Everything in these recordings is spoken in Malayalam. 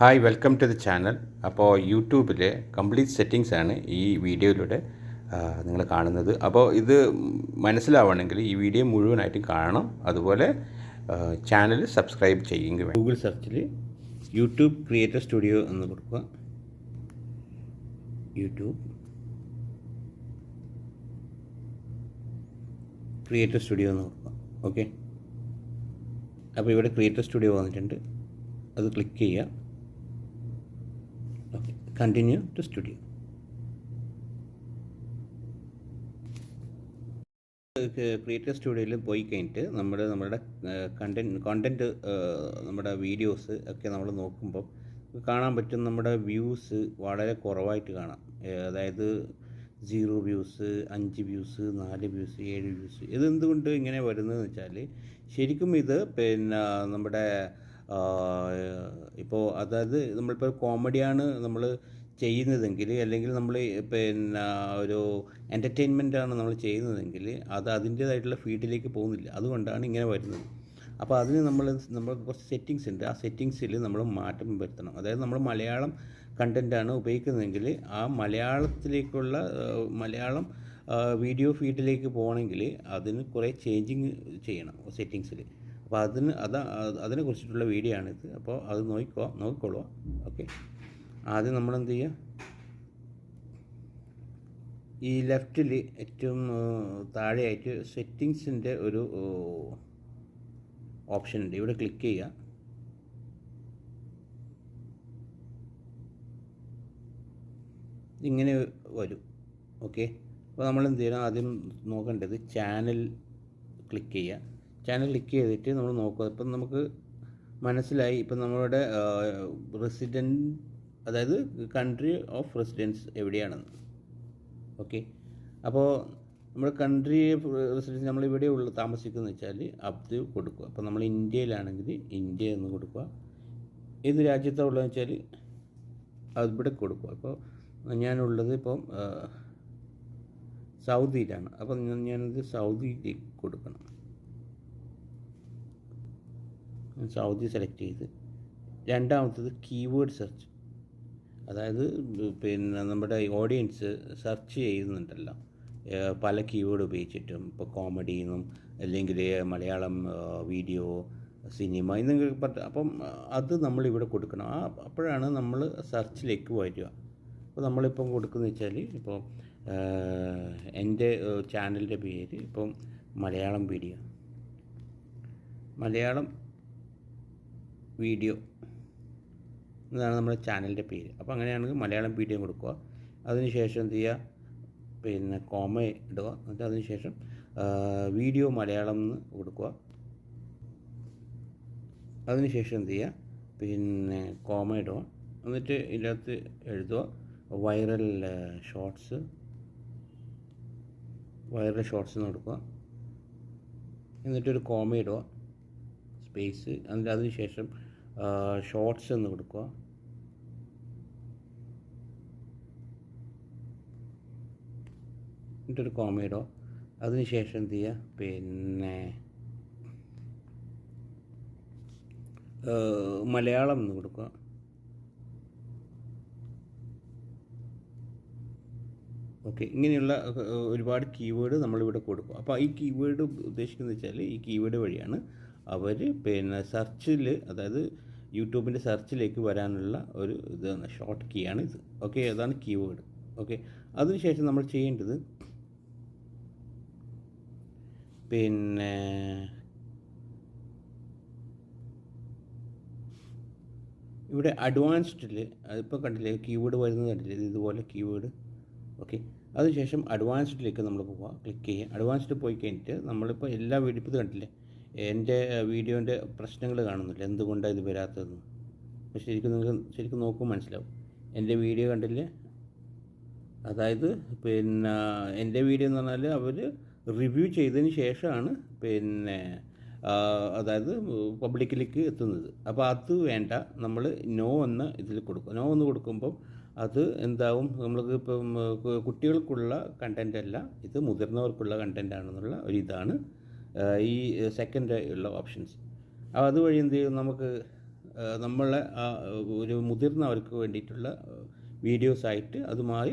Hi welcome to the channel അപ്പോൾ യൂട്യൂബിലെ കംപ്ലീറ്റ് സെറ്റിങ്സ് ആണ് ഈ വീഡിയോയിലൂടെ നിങ്ങൾ കാണുന്നത്. അപ്പോൾ ഇത് മനസ്സിലാവണമെങ്കിൽ ഈ വീഡിയോ മുഴുവനായിട്ടും കാണണം. അതുപോലെ ചാനൽ സബ്സ്ക്രൈബ് ചെയ്യുക ഗൂഗിൾ സെർച്ചിൽ യൂട്യൂബ് ക്രിയേറ്റർ സ്റ്റുഡിയോ എന്ന് കൊടുക്കുക. യൂട്യൂബ് ക്രിയേറ്റർ സ്റ്റുഡിയോ എന്ന് കൊടുക്കുക. ഓക്കെ അപ്പോൾ ഇവിടെ ക്രിയേറ്റർ സ്റ്റുഡിയോ വന്നിട്ടുണ്ട്. അത് ക്ലിക്ക് ചെയ്യുക. Okay to study. ക്രിയേറ്റർ സ്റ്റുഡിയോയിൽ പോയി കഴിഞ്ഞിട്ട് നമ്മൾ നമ്മുടെ കണ്ടന്റ് കോണ്ടന്റ് നമ്മുടെ വീഡിയോസ് ഒക്കെ നമ്മൾ നോക്കുമ്പോൾ കാണാൻ പറ്റും നമ്മുടെ വ്യൂസ് വളരെ കുറവായിട്ട് കാണാം അതായത് സീറോ വ്യൂസ് അഞ്ച് വ്യൂസ് നാല് വ്യൂസ് ഏഴ് വ്യൂസ് ഇതെന്തുകൊണ്ട് ഇങ്ങനെ വരുന്നതെന്ന് വെച്ചാൽ ശരിക്കും ഇത് പിന്നെ നമ്മുടെ ഇപ്പോൾ അതായത് നമ്മളിപ്പോൾ കോമഡിയാണ് നമ്മൾ ചെയ്യുന്നതെങ്കിൽ അല്ലെങ്കിൽ നമ്മൾ പിന്നെ ഒരു എന്റർടൈൻമെന്റാണ് നമ്മൾ ചെയ്യുന്നതെങ്കിൽ അത് അതിന്റേതായിട്ടുള്ള ഫീൽഡിലേക്ക് പോകുന്നില്ല. അതുകൊണ്ടാണ് ഇങ്ങനെ വരുന്നത്. അപ്പോൾ അതിന് നമ്മൾ നമ്മൾ കുറച്ച് സെറ്റിങ്സ് ഉണ്ട്. ആ സെറ്റിങ്സിൽ നമ്മൾ മാറ്റം വരുത്തണം. അതായത് നമ്മൾ മലയാളം കണ്ടന്റാണ് ഉപയോഗിക്കുന്നതെങ്കിൽ ആ മലയാളത്തിലേക്കുള്ള മലയാളം വീഡിയോ ഫീഡിലേക്ക് പോകണമെങ്കിൽ അതിന് കുറേ ചേഞ്ചിങ് ചെയ്യണം സെറ്റിങ്സിൽ അപ്പോൾ അതിന് അത് അതിനെ കുറിച്ചിട്ടുള്ള വീഡിയോ ആണിത്. അപ്പോൾ അത് നോക്കിക്കോ നോക്കിക്കോളൂ ഓക്കെ ആദ്യം നമ്മൾ എന്ത് ചെയ്യുക? ഈ ലെഫ്റ്റിൽ ഏറ്റവും താഴെയായിട്ട് സെറ്റിങ്സിന്റെ ഒരു ഓപ്ഷൻ ഉണ്ട്. ഇവിടെ ക്ലിക്ക് ചെയ്യുക. ഇങ്ങനെ വരും. ഓക്കെ അപ്പോൾ നമ്മൾ എന്ത് ചെയ്യണം? ആദ്യം നോക്കേണ്ടത് ചാനൽ ക്ലിക്ക് ചെയ്യുക. ചാനൽ ക്ലിക്ക് ചെയ്തിട്ട് നമ്മൾ നോക്കുക. ഇപ്പം നമുക്ക് മനസ്സിലായി. ഇപ്പം നമ്മളുടെ റെസിഡന്റ് അതായത് കൺട്രി ഓഫ് റെസിഡൻസ് എവിടെയാണെന്ന്. ഓക്കെ അപ്പോൾ നമ്മുടെ കൺട്രി റെസിഡൻസ് നമ്മൾ ഇവിടെ ഉള്ള താമസിക്കുന്നത് വെച്ചാൽ അത് കൊടുക്കുക. അപ്പോൾ നമ്മൾ ഇന്ത്യയിലാണെങ്കിൽ ഇന്ത്യ എന്ന് കൊടുക്കുക. ഏത് രാജ്യത്താണ് ഉള്ളതെന്ന് വെച്ചാൽ അവിടെ കൊടുക്കുക. അപ്പോൾ ഞാനുള്ളത് ഇപ്പം സൗദിയിലാണ്. അപ്പം ഞാനത് സൗദിയിലേക്ക് കൊടുക്കണം. സൗദി സെലക്ട് ചെയ്ത്. രണ്ടാമത്തത് കീവേഡ് സെർച്ച് അതായത് പിന്നെ നമ്മുടെ ഓഡിയൻസ് സെർച്ച് ചെയ്യുന്നുണ്ടല്ലോ. പല കീവേഡ് ഉപയോഗിച്ചിട്ടും ഇപ്പോൾ കോമഡി എന്നും അല്ലെങ്കിൽ മലയാളം വീഡിയോ സിനിമ എന്നൊക്കെ പറഞ്ഞ അപ്പം അത് നമ്മളിവിടെ കൊടുക്കണം. ആ അപ്പോഴാണ് നമ്മൾ സെർച്ചിലേക്ക് വരിക. അപ്പോൾ നമ്മളിപ്പം കൊടുക്കുന്നത് വെച്ചാൽ ഇപ്പോൾ എന്റെ ചാനലിന്റെ പേര് ഇപ്പം മലയാളം വീഡിയോ മലയാളം വീഡിയോ. എന്നതാണ് നമ്മുടെ ചാനലിന്റെ പേര്. അപ്പോൾ അങ്ങനെയാണെങ്കിൽ മലയാളം വീഡിയോ കൊടുക്കുക. അതിനുശേഷം എന്ത് ചെയ്യുക? പിന്നെ കോമ ഇടുക. എന്നിട്ട് അതിനുശേഷം വീഡിയോ മലയാളം എന്ന് കൊടുക്കുക. അതിനുശേഷം എന്ത് ചെയ്യുക? പിന്നെ കോമ ഇടുക. എന്നിട്ട് ഇതിനകത്ത് എഴുതുക. വൈറൽ ഷോർട്സ് വൈറൽ ഷോർട്സ് എന്ന് കൊടുക്കുക. എന്നിട്ടൊരു കോമ ഇടുക. സ്പേസ് എന്നിട്ട് അതിനുശേഷം ഷോർട്സ് എന്ന് കൊടുക്കുക. എന്നിട്ടൊരു കോമയിടോ അതിനുശേഷം എന്ത് ചെയ്യുക? പിന്നെ മലയാളം എന്ന് കൊടുക്കുക. ഓക്കെ ഇങ്ങനെയുള്ള ഒരുപാട് കീവേഡ് നമ്മളിവിടെ കൊടുക്കും. അപ്പോൾ ഈ കീവേഡ് ഉദ്ദേശിക്കുന്നത് വെച്ചാൽ ഈ കീവേഡ് വഴിയാണ് അവർ പിന്നെ സെർച്ചിൽ അതായത് യൂട്യൂബിന്റെ സെർച്ചിലേക്ക് വരാനുള്ള ഒരു ഇതാണ് ഷോർട്ട് കീ ആണ് ഇത്. ഓക്കെ അതാണ് കീവേഡ് ഓക്കെ അതിനുശേഷം നമ്മൾ ചെയ്യേണ്ടത് പിന്നെ ഇവിടെ അഡ്വാൻസ്ഡിൽ അതിപ്പോൾ കണ്ടില്ലേ കീവേഡ് വരുന്നത് കണ്ടില്ലേ ഇതുപോലെ കീവേഡ് ഓക്കെ അതിനുശേഷം അഡ്വാൻസ്ഡിലേക്ക് നമ്മൾ പോവുക ക്ലിക്ക് ചെയ്യുക. അഡ്വാൻസ്ഡ് പോയി കഴിഞ്ഞിട്ട് നമ്മളിപ്പോൾ എല്ലാ വീഡിയോ കണ്ടില്ലേ എന്റെ വീഡിയോന്റെ പ്രശ്നങ്ങൾ കാണുന്നില്ല. എന്തുകൊണ്ടാണ് ഇത് വരാത്തതെന്ന്? അപ്പോൾ ശരിക്കും നിങ്ങൾക്ക് ശരിക്കും നോക്കുമ്പോൾ മനസ്സിലാവും. എന്റെ വീഡിയോ കണ്ടില്ലേ? അതായത് പിന്നെ എന്റെ വീഡിയോ എന്ന് പറഞ്ഞാൽ അവർ റിവ്യൂ ചെയ്തതിന് ശേഷമാണ് പിന്നെ അതായത് പബ്ലിക്കിലേക്ക് എത്തുന്നത്. അപ്പോൾ അത് വേണ്ട. നമ്മൾ നോ എന്ന ഇതിൽ കൊടുക്കും. നോ എന്ന് കൊടുക്കുമ്പം അത് എന്താവും? നമ്മൾക്ക് ഇപ്പം കുട്ടികൾക്കുള്ള കണ്ടന്റ് അല്ല ഇത് മുതിർന്നവർക്കുള്ള കണ്ടന്റ് ആണെന്നുള്ള ഒരു ഇതാണ് ഈ സെക്കൻഡ് ഉള്ള ഓപ്ഷൻസ് അപ്പോൾ അതുവഴി എന്ത് ചെയ്യും? നമുക്ക് നമ്മളെ ഒരു മുതിർന്നവർക്ക് വേണ്ടിയിട്ടുള്ള വീഡിയോസ് ആയിട്ട് അത് മാറി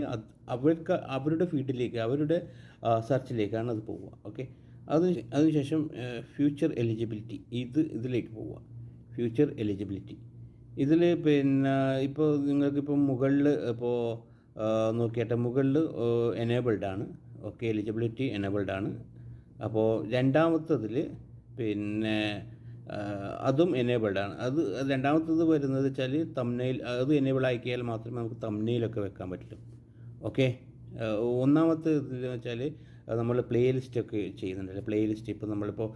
അവർക്ക് അവരുടെ ഫീൽഡിലേക്ക് അവരുടെ സെർച്ചിലേക്കാണ് അത് പോവുക. ഓക്കെ അതിന് അതിനുശേഷം ഫ്യൂച്ചർ എലിജിബിലിറ്റി ഇത് ഇതിലേക്ക് പോവുക. ഫ്യൂച്ചർ എലിജിബിലിറ്റി ഇതിൽ പിന്നെ ഇപ്പോൾ നിങ്ങൾക്കിപ്പോൾ മുകളിൽ ഇപ്പോൾ നോക്കിയാട്ടെ മുകളിൽ എനേബിൾഡ് ആണ്. ഓക്കെ എലിജിബിലിറ്റി എനേബിൾഡ് ആണ്. അപ്പോൾ രണ്ടാമത്തതിൽ പിന്നെ അതും എനേബിൾഡ് ആണ്. അത് രണ്ടാമത്തത് വരുന്നത് വെച്ചാൽ തമ്നയിൽ അത് എനേബിൾ ആക്കിയാൽ മാത്രമേ നമുക്ക് തമ്നയിലൊക്കെ വെക്കാൻ പറ്റുള്ളൂ ഓക്കെ ഒന്നാമത്തെ ഇതെന്ന് വെച്ചാൽ നമ്മൾ പ്ലേ ലിസ്റ്റൊക്കെ ചെയ്യുന്നുണ്ടല്ലോ പ്ലേ ലിസ്റ്റ് ഇപ്പോൾ നമ്മളിപ്പോൾ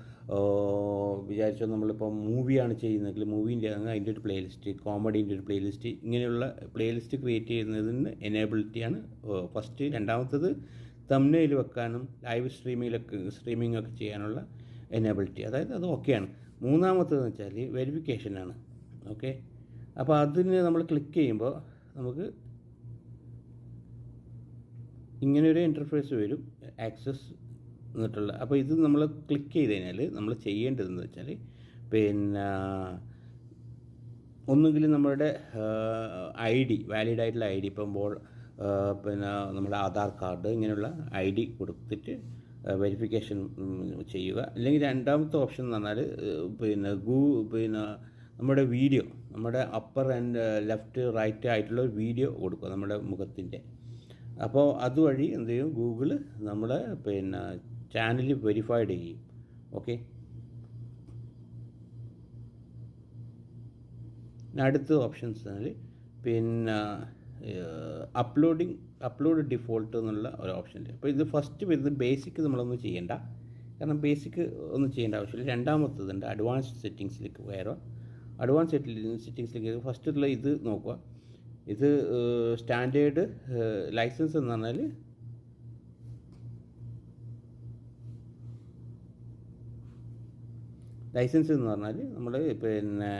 വിചാരിച്ചോ നമ്മളിപ്പോൾ മൂവിയാണ് ചെയ്യുന്നതെങ്കിൽ മൂവീന്റെ അതിന്റെ ഒരു പ്ലേ ലിസ്റ്റ് കോമഡീന്റെ ഒരു പ്ലേ ലിസ്റ്റ് ഇങ്ങനെയുള്ള പ്ലേ ലിസ്റ്റ് ക്രിയേറ്റ് ചെയ്യുന്നതിന് എനേബിലിറ്റിയാണ് ഫസ്റ്റ് രണ്ടാമത്തത് തമ്നയിൽ വെക്കാനും ലൈവ് സ്ട്രീമിങ്ങിലൊക്കെ സ്ട്രീമിംഗ് ഒക്കെ ചെയ്യാനുള്ള എനേബിലിറ്റി അതായത് അത് ഓക്കെയാണ് മൂന്നാമത്തെന്ന് വെച്ചാൽ വെരിഫിക്കേഷനാണ് ഓക്കെ അപ്പോൾ അതിന് നമ്മൾ ക്ലിക്ക് ചെയ്യുമ്പോൾ നമുക്ക് ഇങ്ങനെയൊരു ഇന്റർഫേസ് വരും ആക്സസ് എന്നിട്ടുള്ള. അപ്പോൾ ഇത് നമ്മൾ ക്ലിക്ക് ചെയ്ത് കഴിഞ്ഞാൽ നമ്മൾ ചെയ്യേണ്ടതെന്ന് വെച്ചാൽ പിന്നെ ഒന്നുകിൽ നമ്മുടെ ഐ ഡി വാലിഡ് ആയിട്ടുള്ള ഐ ഡി ഇപ്പം ബോൾ പിന്നെ നമ്മുടെ ആധാർ കാർഡ് ഇങ്ങനെയുള്ള ഐ ഡി കൊടുത്തിട്ട് വെരിഫിക്കേഷൻ ചെയ്യുക. അല്ലെങ്കിൽ രണ്ടാമത്തെ ഓപ്ഷൻ എന്ന് പറഞ്ഞാൽ പിന്നെ ഗൂ പിന്നെ നമ്മുടെ വീഡിയോ നമ്മുടെ അപ്പർ ആൻഡ് ലെഫ്റ്റ് റൈറ്റ് ആയിട്ടുള്ള ഒരു വീഡിയോ കൊടുക്കുക നമ്മുടെ മുഖത്തിന്റെ. അപ്പോൾ അതുവഴി എന്ത് ചെയ്യും? ഗൂഗിൾ നമ്മളെ പിന്നെ ചാനൽ വെരിഫൈഡ് ചെയ്യും. ഓക്കെ അടുത്ത ഓപ്ഷൻസ് പിന്നെ അപ്ലോഡിങ് അപ്ലോഡ് ഡിഫോൾട്ട് എന്നുള്ള ഒരു ഓപ്ഷൻ ഉണ്ട്. അപ്പോൾ ഇത് ഫസ്റ്റ് വരുന്നത് ബേസിക് നമ്മളൊന്നും ചെയ്യേണ്ട. കാരണം ബേസിക് ഒന്നും ചെയ്യേണ്ട ആവശ്യമില്ല. രണ്ടാമത്തതുണ്ട് അഡ്വാൻസ്ഡ് സെറ്റിങ്സിലേക്ക് കയറുക അഡ്വാൻസ് സെറ്റിങ്സിലേക്ക് ഫസ്റ്റുള്ള ഇത് നോക്കുക. ഇത് സ്റ്റാൻഡേർഡ് ലൈസൻസ് എന്ന് പറഞ്ഞാൽ ലൈസൻസ് എന്ന് പറഞ്ഞാൽ നമ്മൾ പിന്നെ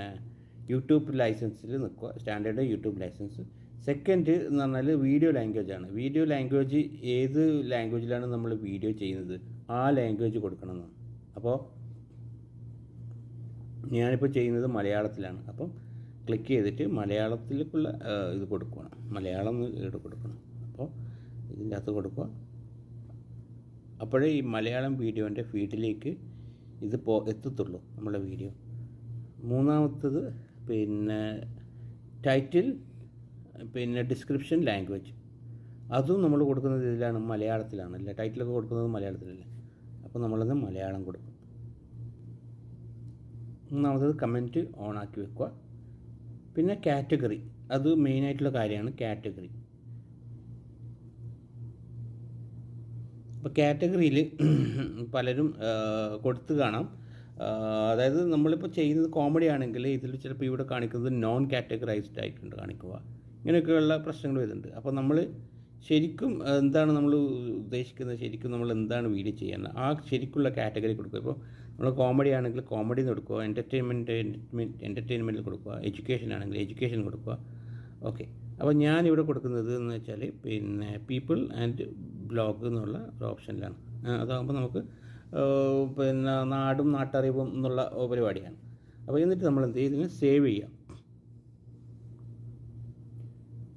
യൂട്യൂബ് ലൈസൻസിൽ നിൽക്കുക. സ്റ്റാൻഡേർഡ് യൂട്യൂബ് ലൈസൻസ് സെക്കൻഡ് എന്ന് പറഞ്ഞാൽ വീഡിയോ ലാംഗ്വേജ് ആണ്. വീഡിയോ ലാംഗ്വേജ് ഏത് ലാംഗ്വേജിലാണ് നമ്മൾ വീഡിയോ ചെയ്യുന്നത്? ആ ലാംഗ്വേജ് കൊടുക്കണം അപ്പോൾ ഞാനിപ്പോൾ ചെയ്യുന്നത് മലയാളത്തിലാണ്. അപ്പം ക്ലിക്ക് ചെയ്തിട്ട് മലയാളത്തിലേക്കുള്ള ഇത് കൊടുക്കണം മലയാളം എന്ന് കൊടുക്കണം. അപ്പോൾ ഇതിന്റെ അകത്ത് കൊടുക്കുക അപ്പോഴേ ഈ മലയാളം വീഡിയോന്റെ ഫീഡിലേക്ക് ഇത് പോ എത്തത്തുള്ളൂ. നമ്മുടെ വീഡിയോ മൂന്നാമത്തത് പിന്നെ ടൈറ്റിൽ പിന്നെ ഡിസ്ക്രിപ്ഷൻ ലാംഗ്വേജ് അതും നമ്മൾ കൊടുക്കുന്നത് ഇതിലാണ് മലയാളത്തിലാണ്. അല്ലേ ടൈറ്റിലൊക്കെ കൊടുക്കുന്നത് മലയാളത്തിലല്ലേ? അപ്പോൾ നമ്മളത് മലയാളം കൊടുക്കും. മൂന്നാമത്തത് കമന്റ് ഓൺ ആക്കി വെക്കുക. പിന്നെ കാറ്റഗറി അത് മെയിനായിട്ടുള്ള കാര്യമാണ് കാറ്റഗറി അപ്പോൾ കാറ്റഗറിയിൽ പലരും കൊടുത്തു കാണാം. അതായത് നമ്മളിപ്പോൾ ചെയ്യുന്നത് കോമഡി ആണെങ്കിൽ ഇതിൽ ചിലപ്പോൾ ഇവിടെ കാണിക്കുന്നത് നോൺ കാറ്റഗറൈസ്ഡ് ആയിട്ടുണ്ട് കാണിക്കുക. ഇങ്ങനെയൊക്കെയുള്ള പ്രശ്നങ്ങൾ വരുന്നുണ്ട്. അപ്പോൾ നമ്മൾ ശരിക്കും എന്താണ് നമ്മൾ ഉദ്ദേശിക്കുന്നത്? ശരിക്കും നമ്മൾ എന്താണ് വീഡിയോ ചെയ്യുന്നത് ആ ശരിക്കുള്ള കാറ്റഗറി കൊടുക്കുക. ഇപ്പോൾ നമ്മൾ കോമഡി ആണെങ്കിൽ കോമഡി എന്ന് കൊടുക്കുക എന്റർടൈൻമെന്റ് എന്റർടൈൻമെന്റിൽ കൊടുക്കുക എഡ്യൂക്കേഷൻ ആണെങ്കിൽ എഡ്യൂക്കേഷൻ കൊടുക്കുക. ഓക്കെ. അപ്പോൾ ഞാനിവിടെ കൊടുക്കുന്നത് എന്ന് വെച്ചാൽ പിന്നെ പീപ്പിൾ ആൻഡ് ബ്ലോഗ് എന്നുള്ള ഒരു ഓപ്ഷനിലാണ്. അതാകുമ്പോൾ നമുക്ക് പിന്നെ നാടും നാട്ടറിവും എന്നുള്ള പരിപാടിയാണ്. അപ്പോൾ എന്നിട്ട് നമ്മൾ എന്ത് ചെയ്യും ഇതിനെ സേവ് ചെയ്യാം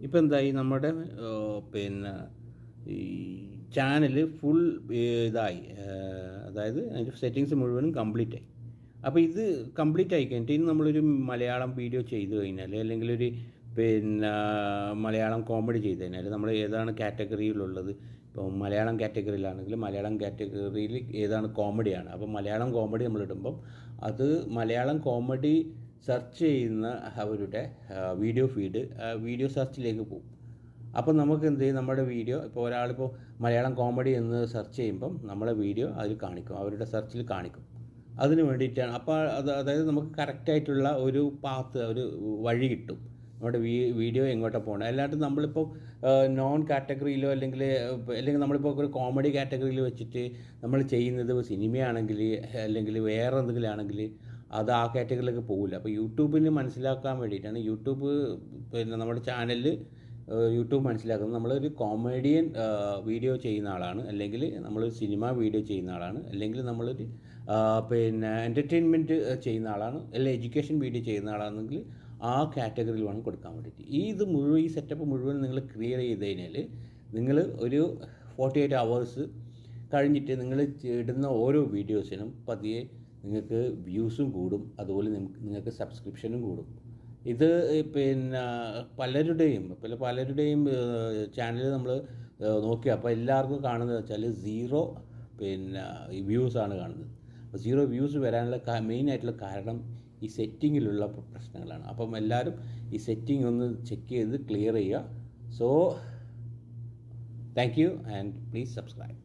ഇപ്പം എന്തായി? നമ്മുടെ പിന്നെ ഈ ചാനൽ ഫുൾ ഇതായി. അതായത് അതിന്റെ സെറ്റിങ്സ് മുഴുവനും കംപ്ലീറ്റ് ആയി. അപ്പോൾ ഇത് കംപ്ലീറ്റ് ആയി കഴിഞ്ഞിട്ട് ഇനി നമ്മളൊരു മലയാളം വീഡിയോ ചെയ്തു കഴിഞ്ഞാൽ അല്ലെങ്കിൽ ഒരു പിന്നെ മലയാളം കോമഡി ചെയ്ത് കഴിഞ്ഞാൽ നമ്മൾ ഏതാണ് കാറ്റഗറിയിലുള്ളത് ഇപ്പോൾ മലയാളം കാറ്റഗറിയിലാണെങ്കിൽ മലയാളം കാറ്റഗറിയിൽ ഏതാണ് കോമഡിയാണ് അപ്പോൾ മലയാളം കോമഡി നമ്മൾ ഇടുമ്പം അത് മലയാളം കോമഡി സെർച്ച് ചെയ്യുന്ന അവരുടെ വീഡിയോ ഫീഡ് വീഡിയോ സെർച്ചിലേക്ക് പോകും. അപ്പോൾ നമുക്ക് എന്ത് ചെയ്യും? നമ്മുടെ വീഡിയോ ഇപ്പോൾ ഒരാളിപ്പോൾ മലയാളം കോമഡി എന്ന് സെർച്ച് ചെയ്യുമ്പം നമ്മളെ വീഡിയോ അതിൽ കാണിക്കും അവരുടെ സെർച്ചിൽ കാണിക്കും. അതിന് വേണ്ടിയിട്ടാണ് അപ്പോൾ അത് അതായത് നമുക്ക് കറക്റ്റായിട്ടുള്ള ഒരു പാത്ത് ഒരു വഴി കിട്ടും. നമ്മുടെ വീ വീഡിയോ എങ്ങോട്ടാണ് പോകണം അല്ലാണ്ട് നമ്മളിപ്പോൾ നോൺ കാറ്റഗറിയിലോ അല്ലെങ്കിൽ അല്ലെങ്കിൽ നമ്മളിപ്പോൾ ഒരു കോമഡി കാറ്റഗറിയിൽ വെച്ചിട്ട് നമ്മൾ ചെയ്യുന്നത് സിനിമയാണെങ്കിൽ അല്ലെങ്കിൽ വേറെ എന്തെങ്കിലും ആണെങ്കിൽ അത് ആ കാറ്റഗറിയിലേക്ക് പോകില്ല അപ്പോൾ യൂട്യൂബിന് മനസ്സിലാക്കാൻ വേണ്ടിയിട്ടാണ്. യൂട്യൂബ് പിന്നെ നമ്മുടെ ചാനലിൽ യൂട്യൂബ് മനസ്സിലാക്കുന്നത് നമ്മളൊരു കോമഡിയൻ വീഡിയോ ചെയ്യുന്ന ആളാണ്. അല്ലെങ്കിൽ നമ്മൾ സിനിമ വീഡിയോ ചെയ്യുന്ന ആളാണ്. അല്ലെങ്കിൽ നമ്മളൊരു പിന്നെ എന്റർടൈൻമെന്റ് ചെയ്യുന്ന ആളാണ്. അല്ലെങ്കിൽ എഡ്യൂക്കേഷൻ വീഡിയോ ചെയ്യുന്ന ആളാണെങ്കിൽ ആ കാറ്റഗറിയിൽ വേണം കൊടുക്കാൻ വേണ്ടിയിട്ട്. ഈ ഇത് മുഴുവൻ ഈ സെറ്റപ്പ് മുഴുവൻ നിങ്ങൾ ക്ലിയർ ചെയ്ത് കഴിഞ്ഞാൽ നിങ്ങൾ ഒരു ഫോർട്ടി എയ്റ്റ് അവേഴ്സ് കഴിഞ്ഞിട്ട് നിങ്ങൾ ഇടുന്ന ഓരോ വീഡിയോസിനും പതിയെ നിങ്ങൾക്ക് വ്യൂസും കൂടും അതുപോലെ നിങ്ങ- നിങ്ങൾക്ക് സബ്സ്ക്രിപ്ഷനും കൂടും. ഇത് പിന്നെ പലരുടെയും പല പലരുടെയും ചാനൽ നമ്മൾ നോക്കി. അപ്പോൾ എല്ലാവർക്കും കാണുന്നത് വെച്ചാൽ സീറോ പിന്നെ വ്യൂസാണ് കാണുന്നത്. അപ്പോൾ സീറോ വ്യൂസ് വരാനുള്ള മെയിൻ ആയിട്ടുള്ള കാരണം ഈ സെറ്റിങ്ങിലുള്ള പ്രശ്നങ്ങളാണ്. അപ്പം എല്ലാവരും ഈ സെറ്റിംഗ് ഒന്ന് ചെക്ക് ചെയ്ത് ക്ലിയർ ചെയ്യുക. So thank you and please subscribe.